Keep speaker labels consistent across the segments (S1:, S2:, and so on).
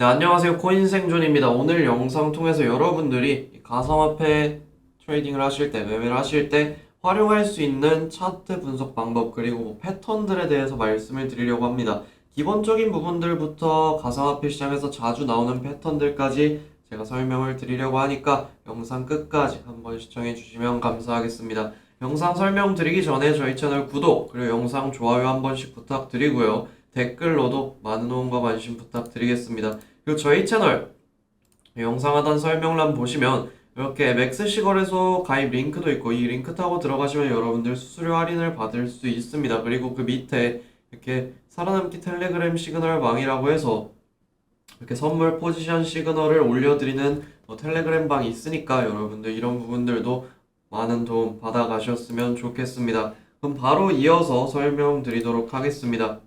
S1: 네, 안녕하세요. 코인생존입니다. 오늘 영상 통해서 여러분들이 이 가상화폐 트레이딩을 하실 때, 매매를 하실 때 활용할 수 있는 차트 분석 방법, 그리고 뭐 패턴들에 대해서 말씀을 드리려고 합니다. 기본적인 부분들부터 가상화폐 시장에서 자주 나오는 패턴들까지 제가 설명을 드리려고 하니까 영상 끝까지 한번 시청해 주시면 감사하겠습니다. 영상 설명 드리기 전에 저희 채널 구독, 그리고 영상 좋아요 한 번씩 부탁드리고요. 댓글로도 많은 응원과 관심 부탁드리겠습니다. 그리고 저희 채널 영상 하단 설명란 보시면 이렇게 맥스시 거래소 가입 링크도 있고 이 링크 타고 들어가시면 여러분들 수수료 할인을 받을 수 있습니다. 그리고 그 밑에 이렇게 살아남기 텔레그램 시그널 방이라고 해서 이렇게 선물 포지션 시그널을 올려드리는 뭐 텔레그램 방이 있으니까 여러분들 이런 부분들도 많은 도움 받아가셨으면 좋겠습니다. 그럼 바로 이어서 설명드리도록 하겠습니다.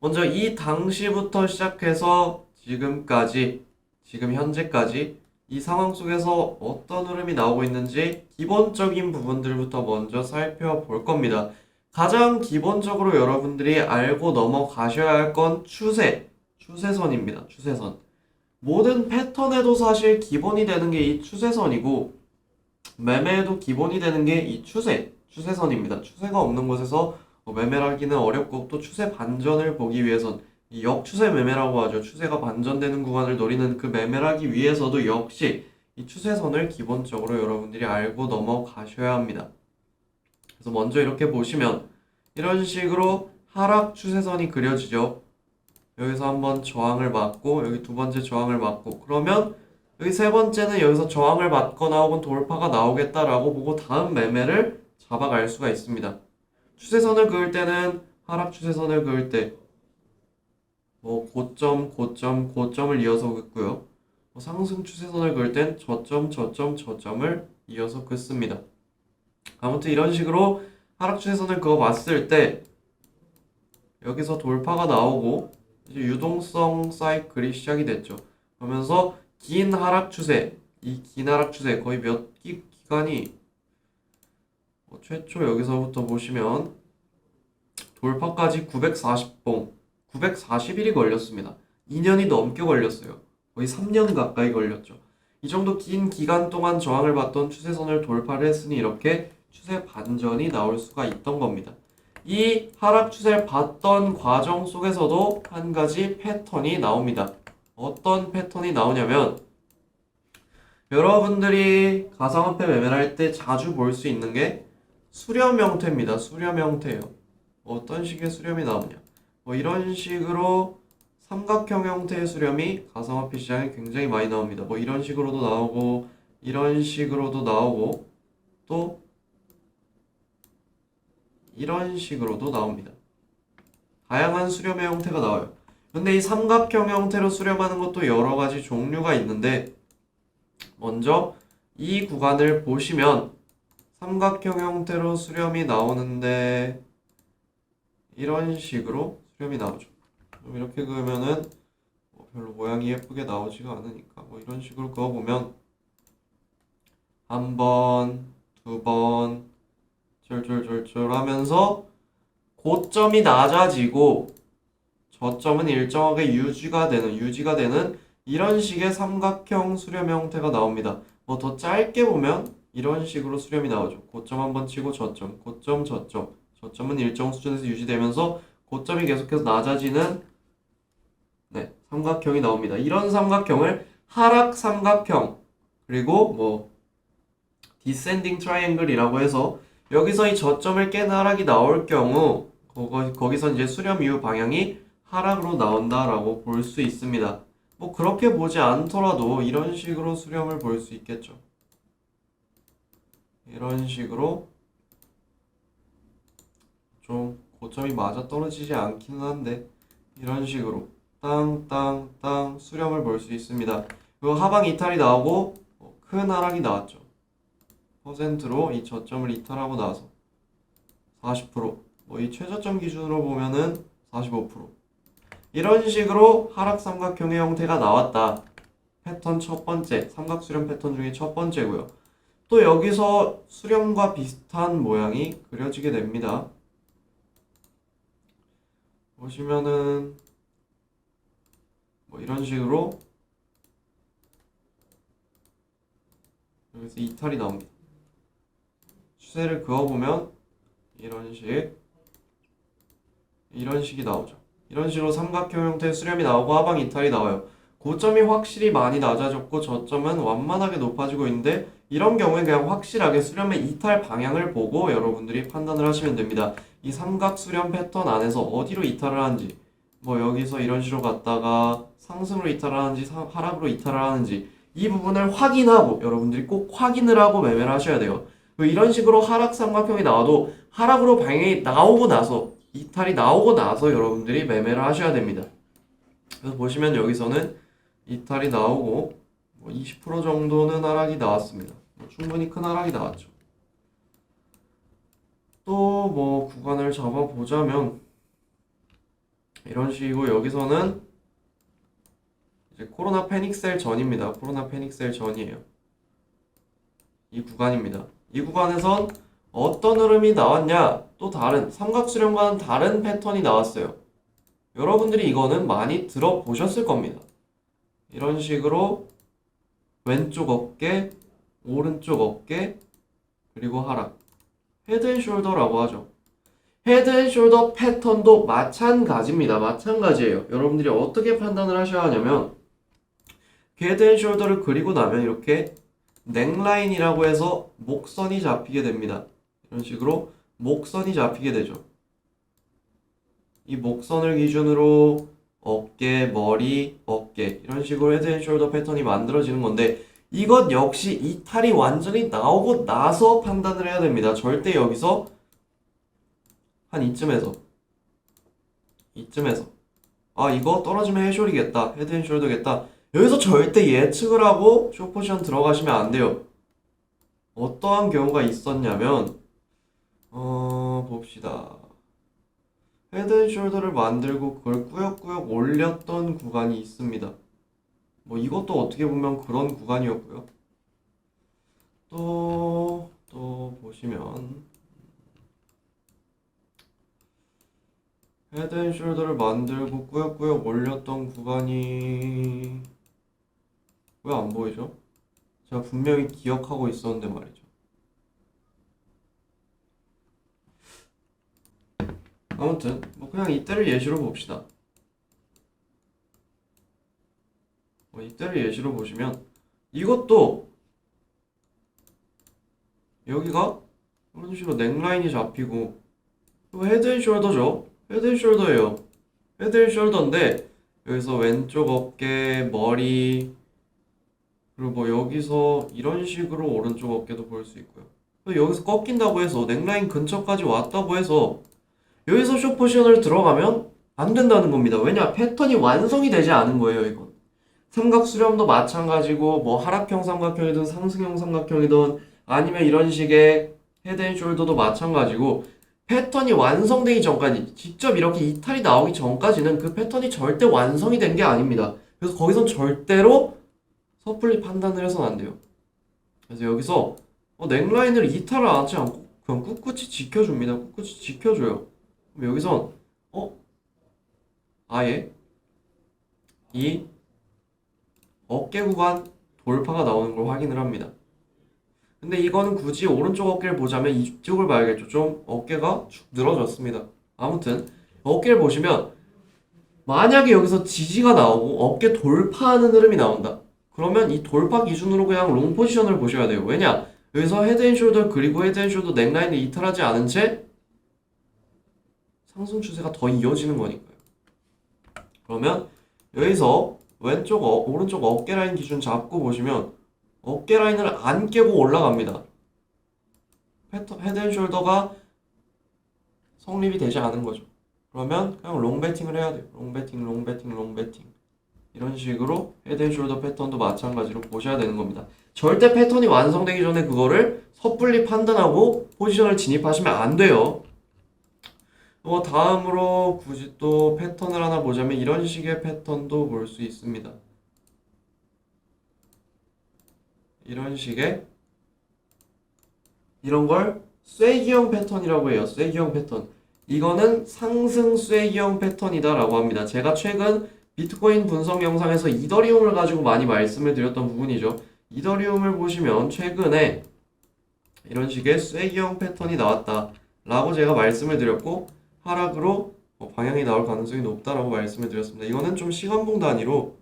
S1: 먼저 이 당시부터 시작해서 지금까지, 지금 현재까지 이 상황 속에서 어떤 흐름이 나오고 있는지 기본적인 부분들부터 먼저 살펴볼 겁니다. 가장 기본적으로 여러분들이 알고 넘어가셔야 할 건 추세, 추세선입니다. 추세선. 모든 패턴에도 사실 기본이 되는 게 이 추세선이고, 매매에도 기본이 되는 게 이 추세, 추세선입니다. 추세가 없는 곳에서 뭐 매매를 하기는 어렵고 또 추세 반전을 보기 위해선 이 역추세 매매라고 하죠. 추세가 반전되는 구간을 노리는 그 매매를 하기 위해서도 역시 이 추세선을 기본적으로 여러분들이 알고 넘어가셔야 합니다. 그래서 먼저 이렇게 보시면 이런 식으로 하락 추세선이 그려지죠. 여기서 한번 저항을 맞고 여기 두 번째 저항을 맞고 그러면 여기 세 번째는 여기서 저항을 맞거나 혹은 돌파가 나오겠다라고 보고 다음 매매를 잡아갈 수가 있습니다. 추세선을 그을 때는 하락 추세선을 그을 때 뭐 고점, 고점, 고점을 이어서 긋고요. 뭐 상승 추세선을 그을 땐 저점, 저점, 저점을 이어서 긋습니다. 아무튼 이런 식으로 하락 추세선을 그어 봤을 때 여기서 돌파가 나오고 이제 유동성 사이클이 시작이 됐죠. 그러면서 긴 하락 추세, 이 긴 하락 추세 거의 몇 기, 기간이 어, 최초 여기서부터 보시면 돌파까지 940봉, 940일이 걸렸습니다. 2년이 넘게 걸렸어요. 거의 3년 가까이 걸렸죠. 이 정도 긴 기간 동안 저항을 받던 추세선을 돌파를 했으니 이렇게 추세 반전이 나올 수가 있던 겁니다. 이 하락 추세를 봤던 과정 속에서도 한 가지 패턴이 나옵니다. 어떤 패턴이 나오냐면 여러분들이 가상화폐 매매를 할 때 자주 볼 수 있는 게 수렴 형태입니다. 수렴 형태예요. 어떤 식의 수렴이 나오냐? 뭐 이런 식으로 삼각형 형태의 수렴이 가상화폐 시장에 굉장히 많이 나옵니다. 뭐 이런 식으로도 나오고 이런 식으로도 나오고 또 이런 식으로도 나옵니다. 다양한 수렴의 형태가 나와요. 근데 이 삼각형 형태로 수렴하는 것도 여러 가지 종류가 있는데 먼저 이 구간을 보시면 삼각형 형태로 수렴이 나오는데 이런 식으로 수렴이 나오죠. 그럼 이렇게 그으면은 뭐 별로 모양이 예쁘게 나오지가 않으니까 뭐 이런 식으로 그어보면 한 번, 두 번, 절절절절 하면서 고점이 낮아지고 저점은 일정하게 유지가 되는 유지가 되는 이런 식의 삼각형 수렴 형태가 나옵니다. 뭐 더 짧게 보면 이런 식으로 수렴이 나오죠. 고점 한 번 치고 저점, 고점, 저점, 저점은 일정 수준에서 유지되면서 고점이 계속해서 낮아지는 네, 삼각형이 나옵니다. 이런 삼각형을 하락 삼각형 그리고 뭐 디센딩 트라이앵글이라고 해서 여기서 이 저점을 깬 하락이 나올 경우 거기, 거기서 이제 수렴 이후 방향이 하락으로 나온다라고 볼 수 있습니다. 뭐 그렇게 보지 않더라도 이런 식으로 수렴을 볼 수 있겠죠. 이런 식으로 좀 고점이 맞아 떨어지지 않기는 한데 이런 식으로 땅땅땅 수렴을 볼 수 있습니다. 그리고 하방 이탈이 나오고 어, 큰 하락이 나왔죠. 퍼센트로 이 저점을 이탈하고 나서 40%뭐 이 최저점 기준으로 보면은 45% 이런 식으로 하락 삼각형의 형태가 나왔다. 패턴 첫 번째, 삼각 수렴 패턴 중에 첫 번째고요. 또 여기서 수렴과 비슷한 모양이 그려지게 됩니다. 보시면은 뭐 이런 식으로 여기서 이탈이 나옵니다. 추세를 그어보면 이런 식 이런 식이 나오죠. 이런 식으로 삼각형 형태의 수렴이 나오고 하방 이탈이 나와요. 고점이 확실히 많이 낮아졌고 저점은 완만하게 높아지고 있는데 이런 경우에 그냥 확실하게 수렴의 이탈 방향을 보고 여러분들이 판단을 하시면 됩니다. 이 삼각 수렴 패턴 안에서 어디로 이탈을 하는지 뭐 여기서 이런 식으로 갔다가 상승으로 이탈을 하는지 상- 하락으로 이탈을 하는지 이 부분을 확인하고 여러분들이 꼭 확인을 하고 매매를 하셔야 돼요. 그 이런 식으로 하락 삼각형이 나와도 하락으로 방향이 나오고 나서 이탈이 나오고 나서 여러분들이 매매를 하셔야 됩니다. 그래서 보시면 여기서는 이탈이 나오고 뭐 20% 정도는 하락이 나왔습니다. 뭐 충분히 큰 하락이 나왔죠. 또 뭐 구간을 잡아 보자면 이런 식이고 여기서는 이제 코로나 패닉셀 전입니다. 코로나 패닉셀 전이에요. 이 구간입니다. 이 구간에선 어떤 흐름이 나왔냐? 또 다른 삼각수렴과는 다른 패턴이 나왔어요. 여러분들이 이거는 많이 들어보셨을 겁니다. 이런 식으로 왼쪽 어깨, 오른쪽 어깨, 그리고 하락. 헤드 앤 숄더라고 하죠. 헤드 앤 숄더 패턴도 마찬가지입니다. 마찬가지예요. 여러분들이 어떻게 판단을 하셔야 하냐면 헤드 앤 숄더를 그리고 나면 이렇게 넥라인이라고 해서 목선이 잡히게 됩니다. 이런 식으로 목선이 잡히게 되죠. 이 목선을 기준으로 어깨, 머리, 어깨 이런 식으로 헤드 앤 숄더 패턴이 만들어지는 건데 이것 역시 이탈이 완전히 나오고 나서 판단을 해야 됩니다. 절대 여기서 한 이쯤에서 이쯤에서 아 이거 떨어지면 해쇼리겠다 헤드 앤 숄더겠다 여기서 절대 예측을 하고 쇼포지션 들어가시면 안 돼요. 어떠한 경우가 있었냐면 어 봅시다. 헤드앤숄더를 만들고 그걸 꾸역꾸역 올렸던 구간이 있습니다. 뭐 이것도 어떻게 보면 그런 구간이었고요. 또, 또 보시면 헤드앤숄더를 만들고 꾸역꾸역 올렸던 구간이 왜 안 보이죠? 제가 분명히 기억하고 있었는데 말이죠. 아무튼 뭐 그냥 이때를 예시로 봅시다. 뭐 이때를 예시로 보시면 이것도 여기가 이런 식으로 넥라인이 잡히고 이거 헤드 앤 숄더죠. 헤드 앤 숄더예요. 헤드 앤 숄더인데 여기서 왼쪽 어깨, 머리 그리고 뭐 여기서 이런 식으로 오른쪽 어깨도 볼 수 있고요. 또 여기서 꺾인다고 해서 넥라인 근처까지 왔다고 해서 여기서 숏 포지션을 들어가면 안 된다는 겁니다. 왜냐? 패턴이 완성이 되지 않은 거예요, 이건. 삼각 수렴도 마찬가지고 뭐 하락형 삼각형이든 상승형 삼각형이든 아니면 이런 식의 헤드앤숄더도 마찬가지고 패턴이 완성되기 전까지 직접 이렇게 이탈이 나오기 전까지는 그 패턴이 절대 완성이 된 게 아닙니다. 그래서 거기선 절대로 섣불리 판단을 해서는 안 돼요. 그래서 여기서 어, 넥라인을 이탈을 하지 않고 그냥 꿋꿋이 지켜줍니다. 꿋꿋이 지켜줘요. 여기선 어? 아예 이 어깨 구간 돌파가 나오는 걸 확인을 합니다. 근데 이거는 굳이 오른쪽 어깨를 보자면 이쪽을 봐야겠죠. 좀 어깨가 축 늘어졌습니다. 아무튼 어깨를 보시면 만약에 여기서 지지가 나오고 어깨 돌파하는 흐름이 나온다. 그러면 이 돌파 기준으로 그냥 롱 포지션을 보셔야 돼요. 왜냐? 여기서 헤드앤숄더 그리고 헤드앤숄더 넥라인을 이탈하지 않은 채 상승 추세가 더 이어지는 거니까요. 그러면 여기서 왼쪽 어, 오른쪽 어깨 라인 기준 잡고 보시면 어깨 라인을 안 깨고 올라갑니다. 패턴 헤드앤숄더가 성립이 되지 않은 거죠. 그러면 그냥 롱 배팅을 해야 돼요. 롱 배팅, 롱 배팅, 롱 배팅. 이런 식으로 헤드앤숄더 패턴도 마찬가지로 보셔야 되는 겁니다. 절대 패턴이 완성되기 전에 그거를 섣불리 판단하고 포지션을 진입하시면 안 돼요. 뭐 다음으로 굳이 또 패턴을 하나 보자면 이런 식의 패턴도 볼 수 있습니다. 이런 식의 이런 걸 쐐기형 패턴이라고 해요. 쐐기형 패턴. 이거는 상승 쐐기형 패턴이다라고 합니다. 제가 최근 비트코인 분석 영상에서 이더리움을 가지고 많이 말씀을 드렸던 부분이죠. 이더리움을 보시면 최근에 이런 식의 쐐기형 패턴이 나왔다라고 제가 말씀을 드렸고 하락으로 어, 방향이 나올 가능성이 높다라고 말씀을 드렸습니다. 이거는 좀 시간봉 단위로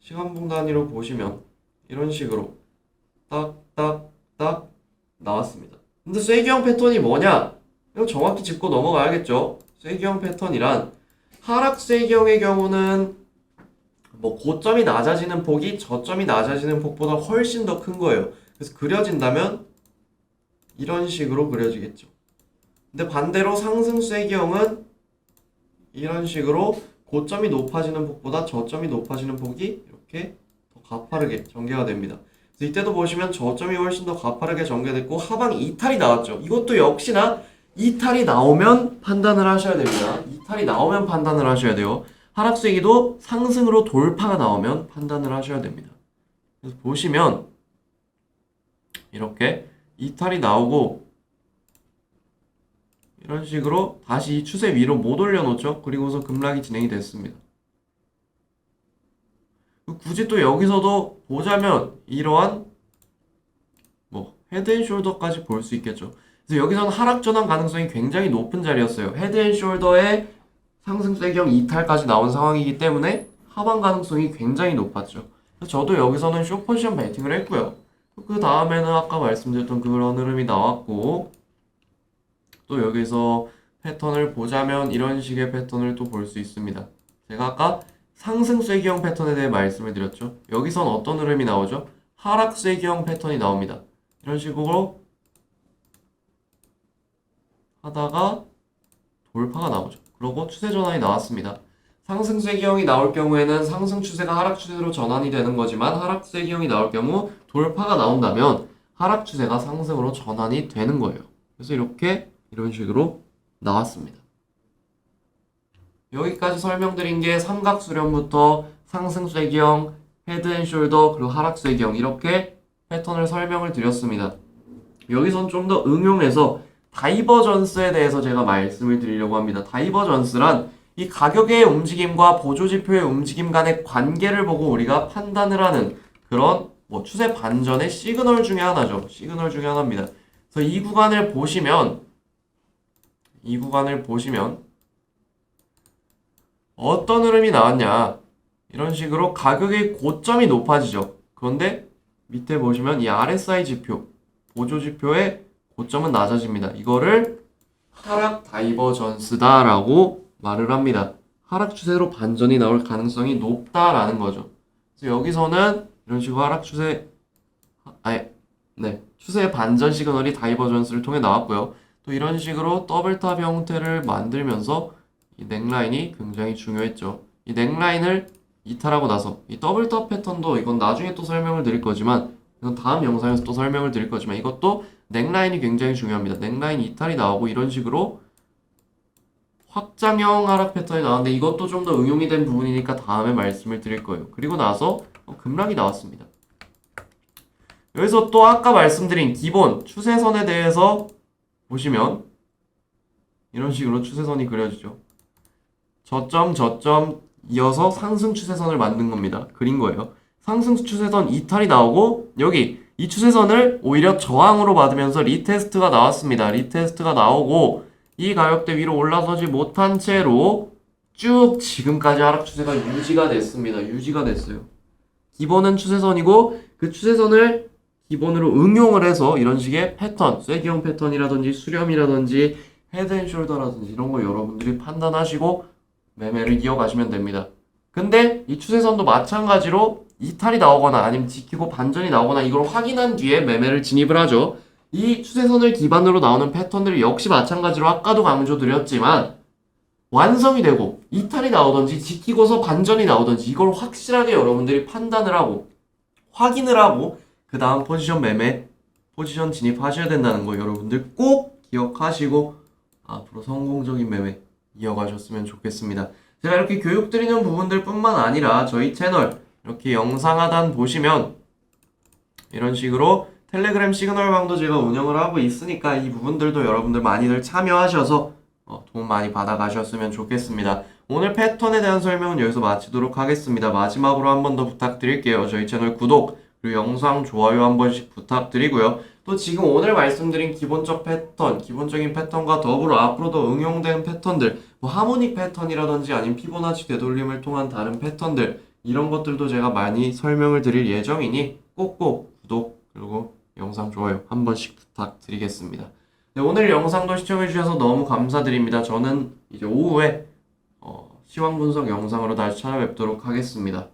S1: 시간봉 단위로 보시면 이런 식으로 딱딱딱 나왔습니다. 근데 쐐기형 패턴이 뭐냐? 이거 정확히 짚고 넘어가야겠죠. 쐐기형 패턴이란 하락 쐐기형의 경우는 뭐 고점이 낮아지는 폭이 저점이 낮아지는 폭보다 훨씬 더 큰 거예요. 그래서 그려진다면 이런 식으로 그려지겠죠. 근데 반대로 상승 쐐기형은 이런 식으로 고점이 높아지는 폭보다 저점이 높아지는 폭이 이렇게 더 가파르게 전개가 됩니다. 그래서 이때도 보시면 저점이 훨씬 더 가파르게 전개됐고 하방 이탈이 나왔죠. 이것도 역시나 이탈이 나오면 판단을 하셔야 됩니다. 이탈이 나오면 판단을 하셔야 돼요. 하락세기도 상승으로 돌파가 나오면 판단을 하셔야 됩니다. 그래서 보시면 이렇게 이탈이 나오고 이런 식으로 다시 이 추세 위로 못 올려놓죠. 그리고서 급락이 진행이 됐습니다. 굳이 또 여기서도 보자면 이러한 뭐 헤드앤숄더까지 볼 수 있겠죠. 그래서 여기서는 하락 전환 가능성이 굉장히 높은 자리였어요. 헤드앤숄더의 상승 쐐기형 이탈까지 나온 상황이기 때문에 하방 가능성이 굉장히 높았죠. 저도 여기서는 쇼 포지션 베팅을 했고요. 그 다음에는 아까 말씀드렸던 그런 흐름이 나왔고 또 여기서 패턴을 보자면 이런 식의 패턴을 또 볼 수 있습니다. 제가 아까 상승 쐐기형 패턴에 대해 말씀을 드렸죠. 여기선 어떤 흐름이 나오죠? 하락 쐐기형 패턴이 나옵니다. 이런 식으로 하다가 돌파가 나오죠. 그리고 추세 전환이 나왔습니다. 상승 쐐기형이 나올 경우에는 상승 추세가 하락 추세로 전환이 되는 거지만 하락 쐐기형이 나올 경우 돌파가 나온다면 하락 추세가 상승으로 전환이 되는 거예요. 그래서 이렇게 이런 식으로 나왔습니다. 여기까지 설명드린 게 삼각 수렴부터 상승 쐐기형, 헤드앤숄더 그리고 하락 쐐기형 이렇게 패턴을 설명을 드렸습니다. 여기선 좀 더 응용해서 다이버전스에 대해서 제가 말씀을 드리려고 합니다. 다이버전스란 이 가격의 움직임과 보조지표의 움직임 간의 관계를 보고 우리가 판단을 하는 그런 뭐 추세 반전의 시그널 중에 하나죠. 시그널 중에 하나입니다. 그래서 이 구간을 보시면 이 구간을 보시면 어떤 흐름이 나왔냐 이런 식으로 가격의 고점이 높아지죠. 그런데 밑에 보시면 이 RSI 지표 보조 지표의 고점은 낮아집니다. 이거를 하락 다이버전스다 라고 말을 합니다. 하락 추세로 반전이 나올 가능성이 높다라는 거죠. 그래서 여기서는 이런 식으로 하락 추세, 아니, 네, 추세 반전 시그널이 다이버전스를 통해 나왔고요. 또 이런 식으로 더블탑 형태를 만들면서 이 넥라인이 굉장히 중요했죠. 이 넥라인을 이탈하고 나서 이 더블탑 패턴도 이건 나중에 또 설명을 드릴 거지만 이건 다음 영상에서 또 설명을 드릴 거지만 이것도 넥라인이 굉장히 중요합니다. 넥라인 이탈이 나오고 이런 식으로 확장형 하락 패턴이 나왔는데 이것도 좀 더 응용이 된 부분이니까 다음에 말씀을 드릴 거예요. 그리고 나서 어, 급락이 나왔습니다. 여기서 또 아까 말씀드린 기본 추세선에 대해서 보시면 이런 식으로 추세선이 그려지죠. 저점 저점 이어서 상승 추세선을 만든 겁니다. 그린 거예요. 상승 추세선 이탈이 나오고 여기 이 추세선을 오히려 저항으로 받으면서 리테스트가 나왔습니다. 리테스트가 나오고 이 가격대 위로 올라서지 못한 채로 쭉 지금까지 하락 추세가 유지가 됐습니다. 유지가 됐어요. 기본은 추세선이고 그 추세선을 기본으로 응용을 해서 이런 식의 패턴, 쐐기형 패턴이라든지 수렴이라든지 헤드앤숄더라든지 이런 거 여러분들이 판단하시고 매매를 이어가시면 됩니다. 근데 이 추세선도 마찬가지로 이탈이 나오거나 아니면 지키고 반전이 나오거나 이걸 확인한 뒤에 매매를 진입을 하죠. 이 추세선을 기반으로 나오는 패턴들 역시 마찬가지로 아까도 강조드렸지만 완성이 되고 이탈이 나오든지 지키고서 반전이 나오든지 이걸 확실하게 여러분들이 판단을 하고 확인을 하고 그 다음 포지션 매매 포지션 진입하셔야 된다는 거 여러분들 꼭 기억하시고 앞으로 성공적인 매매 이어가셨으면 좋겠습니다. 제가 이렇게 교육 드리는 부분들 뿐만 아니라 저희 채널 이렇게 영상 하단 보시면 이런 식으로 텔레그램 시그널 방도 제가 운영을 하고 있으니까 이 부분들도 여러분들 많이들 참여하셔서 어, 도움 많이 받아가셨으면 좋겠습니다. 오늘 패턴에 대한 설명은 여기서 마치도록 하겠습니다. 마지막으로 한 번 더 부탁드릴게요. 저희 채널 구독, 그리고 영상 좋아요 한 번씩 부탁드리고요. 또 지금 오늘 말씀드린 기본적 패턴, 기본적인 패턴과 더불어 앞으로도 응용된 패턴들, 뭐 하모닉 패턴이라든지 아니면 피보나치 되돌림을 통한 다른 패턴들, 이런 것들도 제가 많이 설명을 드릴 예정이니 꼭꼭 구독, 그리고 영상 좋아요 한 번씩 부탁드리겠습니다. 네, 오늘 영상도 시청해주셔서 너무 감사드립니다. 저는 이제 오후에 어, 시황 분석 영상으로 다시 찾아뵙도록 하겠습니다.